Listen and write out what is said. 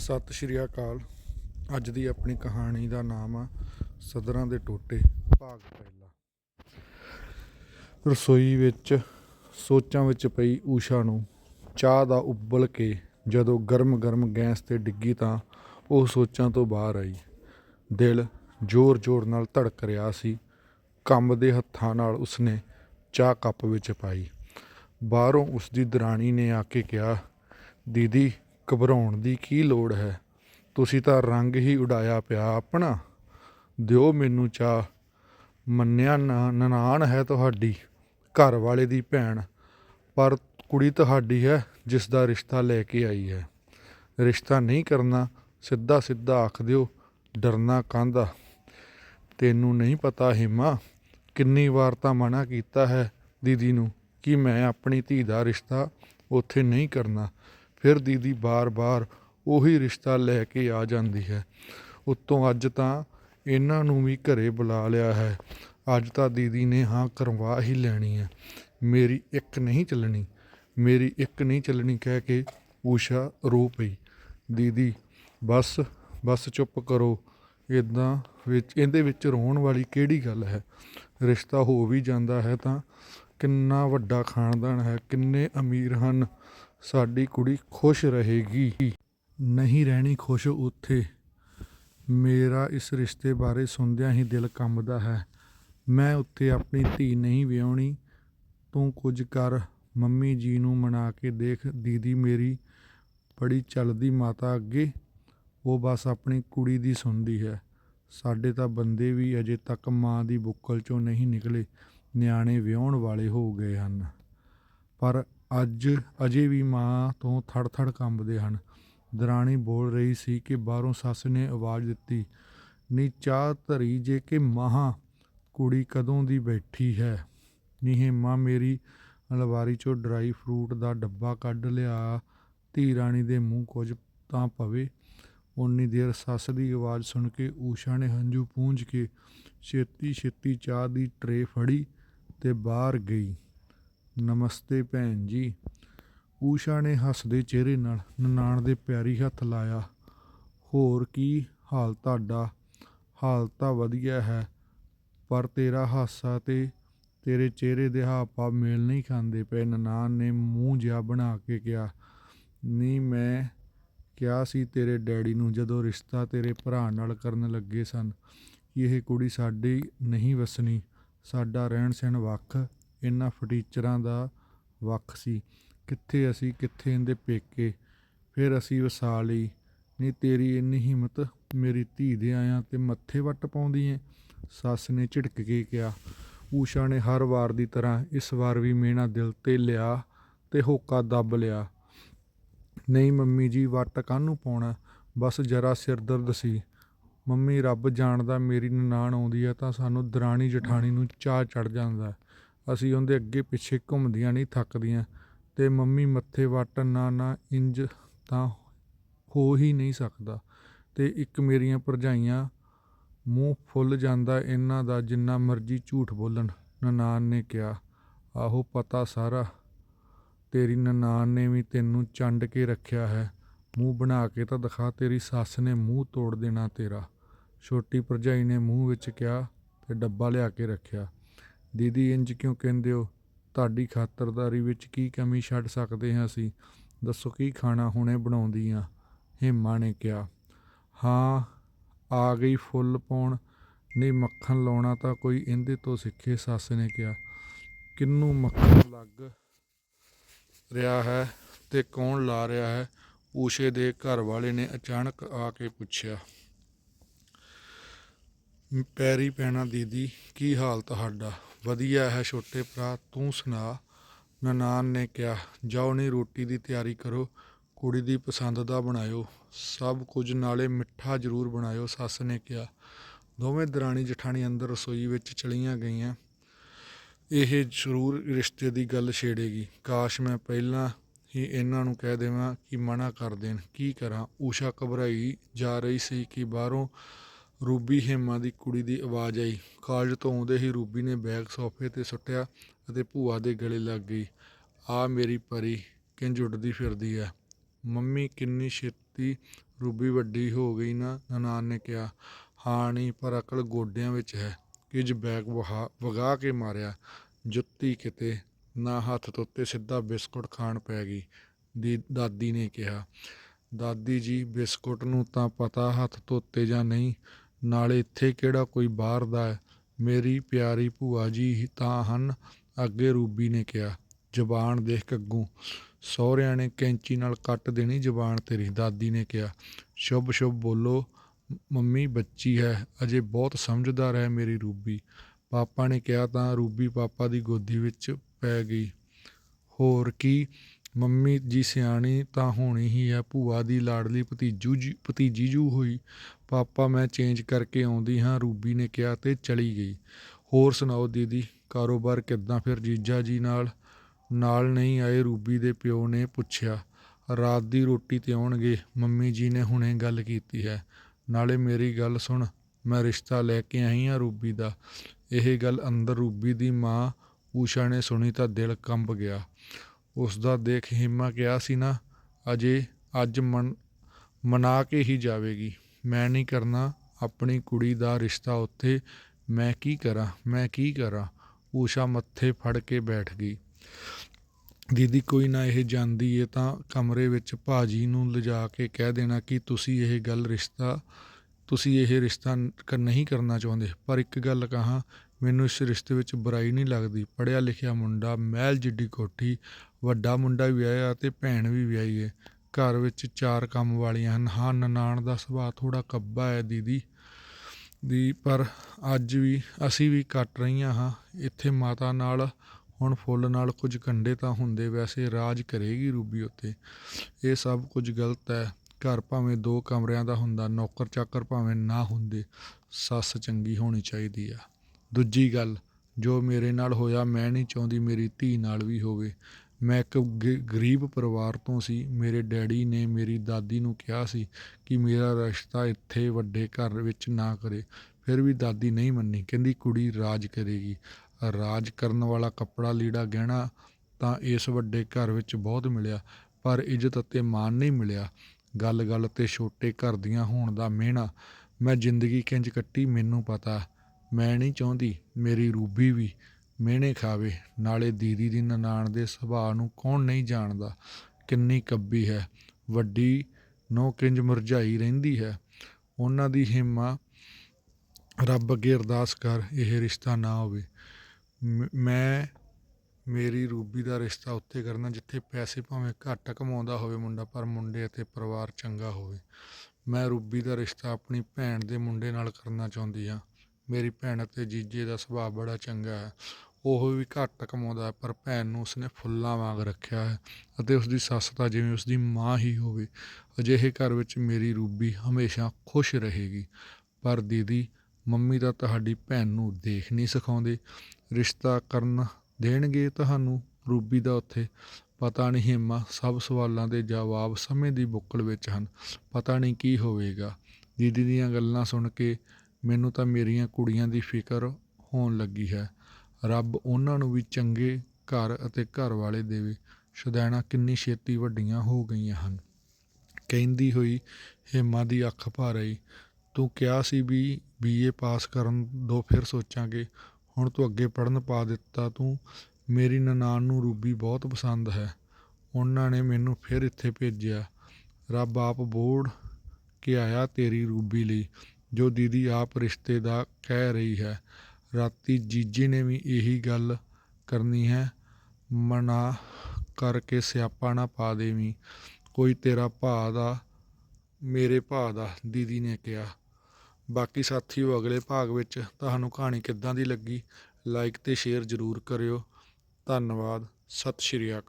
ਸਤਿ ਸ਼੍ਰੀ ਅਕਾਲ। ਅੱਜ ਦੀ ਆਪਣੀ ਕਹਾਣੀ ਦਾ ਨਾਮ ਆ, ਸਦਰਾਂ ਦੇ ਟੋਟੇ, ਭਾਗ ਪਹਿਲਾ। ਰਸੋਈ ਵਿੱਚ ਸੋਚਾਂ ਵਿੱਚ ਪਈ ਊਸ਼ਾ ਨੂੰ ਚਾਹ ਦਾ ਉੱਬਲ ਕੇ ਜਦੋਂ ਗਰਮ-ਗਰਮ ਗੈਸ ਤੇ ਡਿੱਗੀ ਤਾਂ ਉਹ ਸੋਚਾਂ ਤੋਂ ਬਾਹਰ ਆਈ। ਦਿਲ ਜ਼ੋਰ-ਜ਼ੋਰ ਨਾਲ ਧੜਕ ਰਿਹਾ ਸੀ। ਕੰਮ ਦੇ ਹੱਥਾਂ ਨਾਲ ਉਸਨੇ ਚਾਹ ਕੱਪ ਵਿੱਚ ਪਾਈ। ਬਾਹਰੋਂ ਉਸਦੀ ਦਰਾਣੀ ਨੇ ਆ ਕੇ ਕਿਹਾ, ਦੀਦੀ ਘਬਰਾਉਣ ਦੀ ਕੀ ਲੋੜ ਹੈ? ਤੁਸੀਂ ਤਾਂ ਰੰਗ ਹੀ ਉਡਾਇਆ ਪਿਆ ਆਪਣਾ। ਦਿਓ ਮੈਨੂੰ ਚਾਹ। ਮੰਨਿਆ ਨਾ, ਨਨਾਣ ਹੈ ਤੁਹਾਡੀ ਘਰ ਵਾਲੇ ਦੀ ਭੈਣ। ਪਰ ਕੁੜੀ ਤੁਹਾਡੀ ਹੈ, ਜਿਸ ਦਾ ਰਿਸ਼ਤਾ ਲੈ ਕੇ ਆਈ ਹੈ। ਰਿਸ਼ਤਾ ਨਹੀਂ ਕਰਨਾ, ਸਿੱਧਾ ਸਿੱਧਾ ਆਖ ਦਿਓ, ਡਰਨਾ ਕਾਹਦਾ? ਤੈਨੂੰ ਨਹੀਂ ਪਤਾ ਹਿਮਾ, ਕਿੰਨੀ ਵਾਰ ਤਾਂ ਮਨਾ ਕੀਤਾ ਹੈ ਦੀਦੀ ਨੂੰ, ਕਿ ਮੈਂ ਆਪਣੀ ਧੀ ਦਾ ਰਿਸ਼ਤਾ ਉੱਥੇ ਨਹੀਂ ਕਰਨਾ। ਫਿਰ ਦੀਦੀ ਬਾਰ-ਬਾਰ ਉਹੀ ਰਿਸ਼ਤਾ ਲੈ ਕੇ ਆ ਜਾਂਦੀ ਹੈ। ਉੱਤੋਂ ਅੱਜ ਤਾਂ ਇਹਨਾਂ ਨੂੰ ਵੀ ਘਰੇ ਬੁਲਾ ਲਿਆ ਹੈ। ਅੱਜ ਤਾਂ ਦੀਦੀ ਨੇ ਹਾਂ ਕਰਵਾ ਹੀ ਲੈਣੀ ਹੈ। ਮੇਰੀ ਇੱਕ ਨਹੀਂ ਚੱਲਣੀ। ਮੇਰੀ ਇੱਕ ਨਹੀਂ ਚੱਲਣੀ ਕਹਿ ਕੇ ਊਸ਼ਾ ਰੋ ਪਈ। ਦੀਦੀ, ਬਸ ਬਸ ਚੁੱਪ ਕਰੋ। ਇਦਾਂ ਵਿੱਚ, ਇਹਦੇ ਵਿੱਚ ਰੋਣ ਵਾਲੀ ਕਿਹੜੀ ਗੱਲ ਹੈ? ਰਿਸ਼ਤਾ ਹੋ ਵੀ ਜਾਂਦਾ ਹੈ ਤਾਂ ਕਿੰਨਾ ਵੱਡਾ ਖਾਨਦਾਨ ਹੈ, ਕਿੰਨੇ ਅਮੀਰ ਹਨ। ਸਾਡੀ ਕੁੜੀ ਖੁਸ਼ ਰਹੇਗੀ। ਨਹੀਂ ਰਹਿਣੀ ਖੁਸ਼ ਉੱਥੇ। ਮੇਰਾ ਇਸ ਰਿਸ਼ਤੇ ਬਾਰੇ ਸੁਣਦਿਆਂ ਹੀ ਦਿਲ ਕੰਬਦਾ ਹੈ। ਮੈਂ ਉੱਥੇ ਆਪਣੀ ਧੀ ਨਹੀਂ ਵਿਆਹਣੀ। ਤੂੰ ਕੁਝ ਕਰ। ਮੰਮੀ ਜੀ ਨੂੰ ਮਨਾ ਕੇ ਦੇਖ, ਦੀਦੀ ਮੇਰੀ ਬੜੀ ਚੱਲਦੀ ਮਾਤਾ ਅੱਗੇ। ਉਹ ਬਸ ਆਪਣੀ ਕੁੜੀ ਦੀ ਸੁਣਦੀ ਹੈ। ਸਾਡੇ ਤਾਂ ਬੰਦੇ ਵੀ ਅਜੇ ਤੱਕ ਮਾਂ ਦੀ ਬੁੱਕਲ ਚੋਂ ਨਹੀਂ ਨਿਕਲੇ। ਨਿਆਣੇ ਵਿਆਹੁਣ ਵਾਲੇ ਹੋ ਗਏ ਹਨ। ਪਰ ਅੱਜ ਅਜੇ ਵੀ ਮਾਂ ਤੋਂ ਥੜ-ਥੜ ਕੰਬਦੇ ਹਨ। ਦਰਾਣੀ ਬੋਲ ਰਹੀ ਸੀ ਕਿ ਬਾਹਰੋਂ ਸੱਸ ਨੇ ਆਵਾਜ਼ ਦਿੱਤੀ, ਨੀ ਚਾਹ ਧਰੀ ਜੇ ਕਿ ਮਹਾ, ਕੁੜੀ ਕਦੋਂ ਦੀ ਬੈਠੀ ਹੈ? ਨੀਹੇ ਮਾਂ ਮੇਰੀ ਅਲਵਾਰੀ ਚੋਂ ਡਰਾਈ ਫਰੂਟ ਦਾ ਡੱਬਾ ਕੱਢ ਲਿਆ, ਧੀ ਰਾਣੀ ਦੇ ਮੂੰਹ ਕੁਝ ਤਾਂ ਪਵੇ। ਉਨੀ ਦੇਰ ਸੱਸ ਦੀ ਆਵਾਜ਼ ਸੁਣ ਕੇ ਊਸ਼ਾ ਨੇ ਹੰਝੂ ਪੂੰਝ ਕੇ ਛੇਤੀ ਛੇਤੀ ਚਾਹ ਦੀ ਟਰੇ ਫੜੀ ਤੇ ਬਾਹਰ ਗਈ। ਨਮਸਤੇ ਭੈਣ ਜੀ। ਊਸ਼ਾ ਨੇ ਹੱਸਦੇ ਚਿਹਰੇ ਨਾਲ ਨਨਾਣ ਦੇ ਪਿਆਰੀ ਹੱਥ ਲਾਇਆ। ਹੋਰ ਕੀ ਹਾਲ ਤੁਹਾਡਾ? ਹਾਲ ਤਾਂ ਵਧੀਆ ਹੈ, ਪਰ ਤੇਰਾ ਹਾਸਾ ਤੇ ਤੇਰੇ ਚਿਹਰੇ ਦੇ ਹਾਪਾ ਮੇਲ ਨਹੀਂ ਖਾਂਦੇ ਪਏ। ਨਨਾਣ ਨੇ ਮੂੰਹ ਜਿਹਾ ਬਣਾ ਕੇ ਕਿਹਾ, ਨਹੀਂ, ਮੈਂ ਕਿਹਾ ਸੀ ਤੇਰੇ ਡੈਡੀ ਨੂੰ ਜਦੋਂ ਰਿਸ਼ਤਾ ਤੇਰੇ ਭਰਾ ਨਾਲ ਕਰਨ ਲੱਗੇ ਸਨ, ਕਿ ਇਹ ਕੁੜੀ ਸਾਡੀ ਨਹੀਂ ਵਸਣੀ, ਸਾਡਾ ਰਹਿਣ ਸਹਿਣ ਵੱਖ ਇਹਨਾਂ ਫਰਨੀਚਰਾਂ ਦਾ ਵੱਖ ਸੀ। ਕਿੱਥੇ ਅਸੀਂ, ਕਿੱਥੇ ਇਹਦੇ ਪੇਕੇ? ਫਿਰ ਅਸੀਂ ਵਸਾ ਲਈ। ਨਹੀਂ ਤੇਰੀ ਇੰਨੀ ਹਿੰਮਤ ਮੇਰੀ ਧੀ ਦੇ ਆਇਆ ਤੇ ਮੱਥੇ ਵੱਟ ਪਾਉਂਦੀ ਏ। ਸੱਸ ਨੇ ਝਿੜਕ ਕੇ ਕਿਹਾ, ਊਸ਼ਾ ਨੇ ਹਰ ਵਾਰ ਦੀ ਤਰ੍ਹਾਂ ਇਸ ਵਾਰ ਵੀ ਮੇਣਾ ਦਿਲ ਤੇ ਲਿਆ ਤੇ ਹੋਕਾ ਦੱਬ ਲਿਆ। ਨਹੀਂ ਮੰਮੀ ਜੀ, ਵੱਟ ਕਾਹਨੂੰ ਪਾਉਣਾ? ਬਸ ਜਰਾ ਸਿਰ ਦਰਦ ਸੀ। ਮੰਮੀ, ਰੱਬ ਜਾਣਦਾ ਮੇਰੀ ਨਨਾਣ ਆਉਂਦੀ ਆ ਤਾਂ ਸਾਨੂੰ ਦਰਾਣੀ ਜਠਾਣੀ ਨੂੰ ਚਾਹ ਚੜ ਜਾਂਦਾ। ਅਸੀਂ ਉਹਦੇ ਅੱਗੇ ਪਿੱਛੇ ਘੁੰਮਦੀਆਂ ਨਹੀਂ, ਥੱਕਦੀਆਂ। ਅਤੇ ਮੰਮੀ ਮੱਥੇ ਵੱਟ ਨਾ ਨਾ ਇੰਝ ਤਾਂ ਹੋ ਹੀ ਨਹੀਂ ਸਕਦਾ। ਅਤੇ ਇੱਕ ਮੇਰੀਆਂ ਭਰਜਾਈਆਂ, ਮੂੰਹ ਫੁੱਲ ਜਾਂਦਾ ਇਹਨਾਂ ਦਾ ਜਿੰਨਾ ਮਰਜ਼ੀ ਝੂਠ ਬੋਲਣ। ਨਨਾਣ ਨੇ ਕਿਹਾ, ਆਹੋ ਪਤਾ ਸਾਰਾ, ਤੇਰੀ ਨਨਾਣ ਨੇ ਵੀ ਤੈਨੂੰ ਚੰਡ ਕੇ ਰੱਖਿਆ ਹੈ। ਮੂੰਹ ਬਣਾ ਕੇ ਤਾਂ ਦਿਖਾ, ਤੇਰੀ ਸੱਸ ਨੇ ਮੂੰਹ ਤੋੜ ਦੇਣਾ ਤੇਰਾ। ਛੋਟੀ ਭਰਜਾਈ ਨੇ ਮੂੰਹ ਵਿੱਚ ਕਿਹਾ ਤੇ ਡੱਬਾ ਲਿਆ ਕੇ ਰੱਖਿਆ। ਦੀਦੀ, ਇੰਜ ਕਿਉਂ ਕਹਿੰਦੇ ਹੋ? ਤੁਹਾਡੀ ਖਾਤਰਦਾਰੀ ਵਿੱਚ ਕੀ ਕਮੀ ਛੱਡ ਸਕਦੇ ਹਾਂ ਅਸੀਂ? ਦੱਸੋ, ਕੀ ਖਾਣਾ ਹੁਣੇ ਬਣਾਉਂਦੀ ਆ? ਹੇਮਾ ਨੇ ਕਿਹਾ। ਹਾਂ, ਆ ਗਈ ਫੁੱਲ ਪਾਉਣ। ਨਹੀਂ, ਮੱਖਣ ਲਾਉਣਾ ਤਾਂ ਕੋਈ ਇਹਦੇ ਤੋਂ ਸਿੱਖੇ ਸੱਸ ਨੇ ਕਿਹਾ। ਕਿੰਨੂੰ ਮੱਖਣ ਲੱਗ ਰਿਹਾ ਹੈ ਤੇ ਕੌਣ ਲਾ ਰਿਹਾ ਹੈ? ਊਸ਼ੇ ਦੇ ਘਰ ਵਾਲੇ ਨੇ ਅਚਾਨਕ ਆ ਕੇ ਪੁੱਛਿਆ। ਪੈਰੀ ਪੈਣਾ ਦੀਦੀ, ਕੀ ਹਾਲ ਤੁਹਾਡਾ? ਵਧੀਆ ਹੈ ਛੋਟੇ ਭਰਾ, ਤੂੰ ਸੁਣਾ। ਨਨਾਨ ਨੇ ਕਿਹਾ, ਜਾਓ ਨੀ, ਰੋਟੀ ਦੀ ਤਿਆਰੀ ਕਰੋ। ਕੁੜੀ ਦੀ ਪਸੰਦ ਦਾ ਬਣਾਇਓ। ਸਭ ਕੁਝ ਨਾਲੇ ਮਿੱਠਾ ਜ਼ਰੂਰ ਬਣਾਇਓ। ਸੱਸ ਨੇ ਕਿਹਾ। ਦੋਵੇਂ ਦਰਾਣੀ ਜਠਾਣੀ ਅੰਦਰ ਰਸੋਈ ਵਿੱਚ ਚਲੀਆਂ ਗਈਆਂ। ਇਹ ਜ਼ਰੂਰ ਰਿਸ਼ਤੇ ਦੀ ਗੱਲ ਛੇੜੇਗੀ। ਕਾਸ਼ ਮੈਂ ਪਹਿਲਾਂ ਹੀ ਇਹਨਾਂ ਨੂੰ ਕਹਿ ਦੇਵਾਂ ਕਿ ਮਨਾ ਕਰ ਦੇਣ। ਕੀ ਕਰਾਂ? ਊਸ਼ਾ ਘਬਰਾਈ ਜਾ ਰਹੀ ਸੀ ਕਿ ਬਾਹਰੋਂ ਰੂਬੀ ਹੇਮਾਂ ਦੀ ਕੁੜੀ ਦੀ ਆਵਾਜ਼ ਆਈ। ਕਾਲਜ ਤੋਂ ਆਉਂਦੇ ਹੀ ਰੂਬੀ ਨੇ ਬੈਗ ਸੋਫੇ ਤੇ ਸੁੱਟਿਆ ਅਤੇ ਭੂਆ ਦੇ ਗਲੇ ਲੱਗ ਗਈ। ਆ ਮੇਰੀ ਪਰੀ ਕਿੰਜ ਉੱਡਦੀ ਫਿਰਦੀ ਹੈ ਮੰਮੀ, ਕਿੰਨੀ ਛੇਤੀ ਰੂਬੀ ਵੱਡੀ ਹੋ ਗਈ ਨਾ, ਨਨਾਣ ਨੇ ਕਿਹਾ। ਹਾਂ ਨਹੀਂ ਪਰ ਅਕਲ ਗੋਡਿਆਂ ਵਿੱਚ ਹੈ। ਕਿਜ ਬੈਗ ਵਹਾ, ਵਗਾ ਕੇ ਮਾਰਿਆ। ਜੁੱਤੀ ਕਿਤੇ ਨਾ ਹੱਥ ਧੋਤੇ ਸਿੱਧਾ ਬਿਸਕੁਟ ਖਾਣ ਪੈ ਗਈ। ਦੀ, ਦਾਦੀ ਨੇ ਕਿਹਾ, ਦਾਦੀ ਜੀ, ਬਿਸਕੁਟ ਨੂੰ ਤਾਂ ਪਤਾ ਹੱਥ ਧੋਤੇ ਜਾਂ ਨਹੀਂ ਨਾਲੇ ਇੱਥੇ ਕਿਹੜਾ ਕੋਈ ਬਾਹਰ ਦਾ ਹੈ? ਮੇਰੀ ਪਿਆਰੀ ਭੂਆ ਜੀ ਹੀ ਤਾਂ ਹਨ, ਅੱਗੇ ਰੂਬੀ ਨੇ ਕਿਹਾ। ਜ਼ਬਾਨ ਦੇਖ ਕੱਗੂ। ਸਹੁਰਿਆਂ ਨੇ ਕੈਂਚੀ ਨਾਲ ਕੱਟ ਦੇਣੀ ਜ਼ਬਾਨ ਤੇਰੀ, ਦਾਦੀ ਨੇ ਕਿਹਾ। ਸ਼ੁਭ ਸ਼ੁਭ ਬੋਲੋ, ਮੰਮੀ ਬੱਚੀ ਹੈ, ਅਜੇ ਬਹੁਤ ਸਮਝਦਾਰ ਹੈ ਮੇਰੀ ਰੂਬੀ। ਪਾਪਾ ਨੇ ਕਿਹਾ ਤਾਂ ਰੂਬੀ ਪਾਪਾ ਦੀ ਗੋਦੀ ਵਿੱਚ ਪੈ ਗਈ। ਹੋਰ ਕੀ, ਮੰਮੀ ਜੀ ਸਿਆਣੀ ਤਾਂ ਹੋਣੀ ਹੀ ਹੈ, ਭੂਆ ਦੀ ਲਾਡਲੀ ਭਤੀਜੂ ਜੀ, ਭਤੀਜੀ ਜੂ ਹੋਈ। ਪਾਪਾ ਮੈਂ ਚੇਂਜ ਕਰਕੇ ਆਉਂਦੀ ਹਾਂ, ਰੂਬੀ ਨੇ ਕਿਹਾ ਤੇ ਚਲੀ ਗਈ। ਹੋਰ ਸੁਣਾਓ ਦੀਦੀ, ਕਾਰੋਬਾਰ ਕਿੱਦਾਂ? ਫਿਰ ਜੀਜਾ ਜੀ ਨਾਲ ਨਾਲ ਨਹੀਂ ਆਏ, ਰੂਬੀ ਦੇ ਪਿਓ ਨੇ ਪੁੱਛਿਆ। ਰਾਤ ਦੀ ਰੋਟੀ ਤੇ ਆਉਣਗੇ, ਮੰਮੀ ਜੀ ਨੇ ਹੁਣੇ ਗੱਲ ਕੀਤੀ ਹੈ। ਨਾਲੇ ਮੇਰੀ ਗੱਲ ਸੁਣ, ਮੈਂ ਰਿਸ਼ਤਾ ਲੈ ਕੇ ਆਈ ਹਾਂ ਰੂਬੀ ਦਾ। ਇਹ ਗੱਲ ਅੰਦਰ ਰੂਬੀ ਦੀ ਮਾਂ ਊਸ਼ਾ ਨੇ ਸੁਣੀ ਤਾਂ ਦਿਲ ਕੰਬ ਗਿਆ। ਉਸ ਦਾ ਦੇਖ ਹਿੰਮਾ ਕਿਹਾ ਸੀ ਨਾ, ਅਜੇ ਅੱਜ ਮਨ, ਮਨਾ ਕੇ ਹੀ ਜਾਵੇਗੀ। ਮੈਂ ਨਹੀਂ ਕਰਨਾ, ਆਪਣੀ ਕੁੜੀ ਦਾ ਰਿਸ਼ਤਾ ਉੱਥੇ ਮੈਂ ਕੀ ਕਰਾਂ, ਮੈਂ ਕੀ ਕਰਾਂ? ਊਸ਼ਾ ਮੱਥੇ ਫੜ ਕੇ ਬੈਠ ਗਈ। ਦੀਦੀ, ਕੋਈ ਨਾ, ਇਹ ਜਾਂਦੀ ਏ ਤਾਂ ਕਮਰੇ ਵਿੱਚ ਭਾਜੀ ਨੂੰ ਲਿਜਾ ਕੇ ਕਹਿ ਦੇਣਾ ਕਿ ਤੁਸੀਂ ਇਹ ਗੱਲ ਰਿਸ਼ਤਾ, ਤੁਸੀਂ ਇਹ ਰਿਸ਼ਤਾ ਨਹੀਂ ਕਰਨਾ ਚਾਹੁੰਦੇ। ਪਰ ਇੱਕ ਗੱਲ ਕਹਾਂ, ਮੈਨੂੰ ਇਸ ਰਿਸ਼ਤੇ ਵਿੱਚ ਬੁਰਾਈ ਨਹੀਂ ਲੱਗਦੀ। ਪੜ੍ਹਿਆ ਲਿਖਿਆ ਮੁੰਡਾ, ਮਹਿਲ ਜਿੱਡੀ ਕੋਠੀ, ਵੱਡਾ ਮੁੰਡਾ ਵੀ ਵਿਆਹਿਆ ਤੇ ਭੈਣ ਵੀ ਵਿਆਹੀ ਏ। ਘਰ ਵਿੱਚ ਚਾਰ ਕੰਮ ਵਾਲੀਆਂ ਹਨ। ਹਾਂ, ਨਨਾਣ ਦਾ ਸੁਭਾਅ ਥੋੜਾ ਕੱਬਾ ਹੈ ਦੀਦੀ। ਦੀ, ਪਰ ਅੱਜ ਵੀ ਅਸੀਂ ਵੀ ਕੱਟ ਰਹੀਆਂ ਹਾਂ। ਇੱਥੇ ਮਾਤਾ ਨਾਲ ਹੁਣ ਫੁੱਲ ਨਾਲ ਕੁਝ ਕੰਡੇ ਤਾਂ ਹੁੰਦੇ, ਵੈਸੇ ਰਾਜ ਕਰੇਗੀ ਰੂਬੀ ਉੱਤੇ। ਇਹ ਸਭ ਕੁਝ ਗਲਤ ਹੈ। ਘਰ ਭਾਵੇਂ ਦੋ ਕਮਰਿਆਂ ਦਾ ਹੁੰਦਾ, ਨੌਕਰ ਚਾਕਰ ਭਾਵੇਂ ਨਾ ਹੁੰਦੇ, ਸੱਸ ਚੰਗੀ ਹੋਣੀ ਚਾਹੀਦੀ ਆ। ਦੂਜੀ ਗੱਲ, ਜੋ ਮੇਰੇ ਨਾਲ ਹੋਇਆ, ਮੈਂ ਨਹੀਂ ਚਾਹੁੰਦੀ ਮੇਰੀ ਧੀ ਨਾਲ ਵੀ ਹੋਵੇ। ਮੈਂ ਇੱਕ ਗ- ਗਰੀਬ ਪਰਿਵਾਰ ਤੋਂ ਸੀ। ਮੇਰੇ ਡੈਡੀ ਨੇ ਮੇਰੀ ਦਾਦੀ ਨੂੰ ਕਿਹਾ ਸੀ ਕਿ ਮੇਰਾ ਰਿਸ਼ਤਾ ਇੱਥੇ ਵੱਡੇ ਘਰ ਵਿੱਚ ਨਾ ਕਰੇ। ਫਿਰ ਵੀ ਦਾਦੀ ਨਹੀਂ ਮੰਨੀ। ਕਹਿੰਦੀ, ਕੁੜੀ ਰਾਜ ਕਰੇਗੀ। ਰਾਜ ਕਰਨ ਵਾਲਾ ਕੱਪੜਾ ਲੀੜਾ ਗਹਿਣਾ ਤਾਂ ਇਸ ਵੱਡੇ ਘਰ ਵਿੱਚ ਬਹੁਤ ਮਿਲਿਆ, ਪਰ ਇੱਜ਼ਤ ਅਤੇ ਮਾਣ ਨਹੀਂ ਮਿਲਿਆ। ਗੱਲ ਗੱਲ ਤੇ ਛੋਟੇ ਘਰ ਦੀਆਂ ਹੋਣ ਦਾ ਮਿਹਣਾ। ਮੈਂ ਜ਼ਿੰਦਗੀ ਕਿੰਜ ਕੱਟੀ, ਮੈਨੂੰ ਪਤਾ। ਮੈਂ ਨਹੀਂ ਚਾਹੁੰਦੀ। ਮੇਰੀ ਰੂਬੀ ਵੀ ਮਿਹਣੇ ਖਾਵੇ, ਨਾਲੇ ਦੀਦੀ ਦੀ ਨਨਾਣ ਦੇ ਸੁਭਾਅ ਨੂੰ ਕੌਣ ਨਹੀਂ ਜਾਣਦਾ। ਕਿੰਨੀ ਕੱਬੀ ਹੈ, ਵੱਡੀ ਨੋ ਕਿੰਜ ਮੁਰਝਾਈ ਰਹਿੰਦੀ ਹੈ। ਉਹਨਾਂ ਦੀ ਹਿੰਮਾ ਰੱਬ ਅੱਗੇ ਅਰਦਾਸ ਕਰ, ਇਹ ਰਿਸ਼ਤਾ ਨਾ ਹੋਵੇ। ਮੈਂ ਮੇਰੀ ਰੂਬੀ ਦਾ ਰਿਸ਼ਤਾ ਉੱਥੇ ਕਰਨਾ ਜਿੱਥੇ ਪੈਸੇ ਭਾਵੇਂ ਘੱਟ ਕਮਾਉਂਦਾ ਹੋਵੇ ਮੁੰਡਾ, ਪਰ ਮੁੰਡੇ ਅਤੇ ਪਰਿਵਾਰ ਚੰਗਾ ਹੋਵੇ। ਮੈਂ ਰੂਬੀ ਦਾ ਰਿਸ਼ਤਾ ਆਪਣੀ ਭੈਣ ਦੇ ਮੁੰਡੇ ਨਾਲ ਕਰਨਾ ਚਾਹੁੰਦੀ ਹਾਂ। ਮੇਰੀ ਭੈਣ ਅਤੇ ਜੀਜੇ ਦਾ ਸੁਭਾਅ ਬੜਾ ਚੰਗਾ ਹੈ। ਉਹ ਵੀ ਘੱਟ ਕਮਾਉਂਦਾ ਹੈ, ਪਰ ਭੈਣ ਨੂੰ ਉਸਨੇ ਫੁੱਲਾਂ ਵਾਂਗ ਰੱਖਿਆ ਹੈ ਅਤੇ ਉਸਦੀ ਸੱਸ ਤਾਂ ਜਿਵੇਂ ਉਸਦੀ ਮਾਂ ਹੀ ਹੋਵੇ ਅਜਿਹੇ ਘਰ ਵਿੱਚ ਮੇਰੀ ਰੂਬੀ ਹਮੇਸ਼ਾ ਖੁਸ਼ ਰਹੇਗੀ। ਪਰ ਦੀਦੀ ਮੰਮੀ ਤਾਂ ਤੁਹਾਡੀ ਭੈਣ ਨੂੰ ਦੇਖ ਨਹੀਂ ਸਿਖਾਉਂਦੇ। ਰਿਸ਼ਤਾ ਕਰਨ ਦੇਣਗੇ ਤੁਹਾਨੂੰ ਰੂਬੀ ਦਾ ਉੱਥੇ? ਪਤਾ ਨਹੀਂ ਹਿੰਮਾ ਸਭ ਸਵਾਲਾਂ ਦੇ ਜਵਾਬ ਸਮੇਂ ਦੀ ਬੁੱਕਲ ਵਿੱਚ ਹਨ। ਪਤਾ ਨਹੀਂ ਕੀ ਹੋਵੇਗਾ। ਦੀਦੀ ਦੀਆਂ ਗੱਲਾਂ ਸੁਣ ਕੇ ਮੈਨੂੰ ਤਾਂ ਮੇਰੀਆਂ ਕੁੜੀਆਂ ਦੀ ਫਿਕਰ ਹੋਣ ਲੱਗੀ ਹੈ। ਰੱਬ ਉਹਨਾਂ ਨੂੰ ਵੀ ਚੰਗੇ ਘਰ ਅਤੇ ਘਰ ਵਾਲੇ ਦੇਵੇ। ਸ਼ੁਦੈਣਾ ਕਿੰਨੀ ਛੇਤੀ ਵੱਡੀਆਂ ਹੋ ਗਈਆਂ ਹਨ। ਕਹਿੰਦੀ ਹੋਈ ਹਿੰਮਾ ਦੀ ਅੱਖ ਭਰ ਆਈ, ਤੂੰ ਕਿਹਾ ਸੀ ਵੀ ਬੀਏ ਪਾਸ ਕਰਨ ਦੋ ਫਿਰ ਸੋਚਾਂਗੇ। ਹੁਣ ਤੂੰ ਅੱਗੇ ਪੜਨ ਪਾ ਦਿੱਤਾ ਤੂੰ। ਮੇਰੀ ਨਨਾਣ ਨੂੰ ਰੂਬੀ ਬਹੁਤ ਪਸੰਦ ਹੈ। ਉਹਨਾਂ ਨੇ ਮੈਨੂੰ ਫਿਰ ਇੱਥੇ ਭੇਜਿਆ। ਰੱਬ ਆਪ ਬੋੜ ਕੇ ਆਇਆ ਤੇਰੀ ਰੂਬੀ ਲਈ, ਜੋ ਦੀਦੀ ਆਪ ਰਿਸ਼ਤੇ ਦਾ ਕਹਿ ਰਹੀ ਹੈ। ਰਾਤੀ ਜੀਜੇ ਨੇ ਵੀ ਇਹੀ ਗੱਲ ਕਰਨੀ ਹੈ, ਮਨਾ ਕਰਕੇ ਸਿਆਪਾ ਨਾ ਪਾ ਦੇਵੀਂ। ਕੋਈ ਤੇਰਾ ਭਾ ਦਾ, ਮੇਰੇ ਭਾ ਦਾ, ਦੀਦੀ ਨੇ ਕਿਹਾ। ਬਾਕੀ ਸਾਥੀਓ, ਅਗਲੇ ਭਾਗ ਵਿੱਚ ਤੁਹਾਨੂੰ ਕਹਾਣੀ ਕਿੱਦਾਂ ਦੀ ਲੱਗੀ ਲਾਈਕ ਤੇ ਸ਼ੇਅਰ ਜ਼ਰੂਰ ਕਰਿਓ। ਧੰਨਵਾਦ, ਸਤਿ ਸ਼੍ਰੀ ਅਕਾਲ।